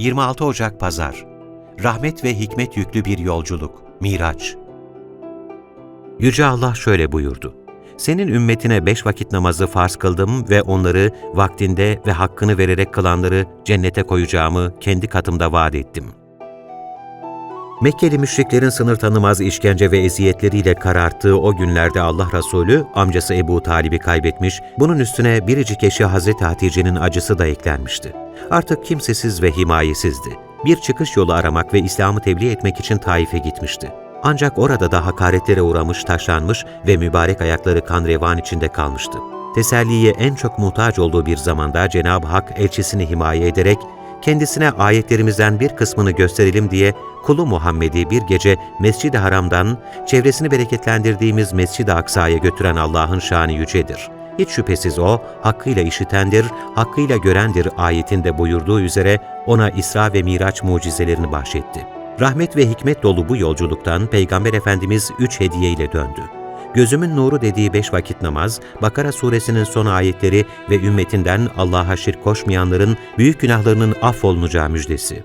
26 Ocak Pazar Rahmet ve hikmet yüklü bir yolculuk, Miraç. Yüce Allah şöyle buyurdu. Senin ümmetine beş vakit namazı farz kıldım ve onları vaktinde ve hakkını vererek kılanları cennete koyacağımı kendi katımda vaat ettim. Mekkeli müşriklerin sınır tanımaz işkence ve eziyetleriyle kararttığı o günlerde Allah Resulü amcası Ebu Talib'i kaybetmiş, bunun üstüne biricik eşi Hazreti Hatice'nin acısı da eklenmişti. Artık kimsesiz ve himayesizdi. Bir çıkış yolu aramak ve İslam'ı tebliğ etmek için Taif'e gitmişti. Ancak orada da hakaretlere uğramış, taşlanmış ve mübarek ayakları kan revan içinde kalmıştı. Teselliye en çok muhtaç olduğu bir zamanda Cenab-ı Hak elçisini himaye ederek kendisine ayetlerimizden bir kısmını gösterelim diye kulu Muhammed'i bir gece Mescid-i Haram'dan çevresini bereketlendirdiğimiz Mescid-i Aksa'ya götüren Allah'ın şanı yücedir. Hiç şüphesiz O, hakkıyla işitendir, hakkıyla görendir ayetinde buyurduğu üzere ona İsra ve Miraç mucizelerini bahşetti. Rahmet ve hikmet dolu bu yolculuktan Peygamber Efendimiz üç hediye ile döndü. Gözümün nuru dediği beş vakit namaz, Bakara suresinin son ayetleri ve ümmetinden Allah'a şirk koşmayanların büyük günahlarının affolunacağı müjdesi.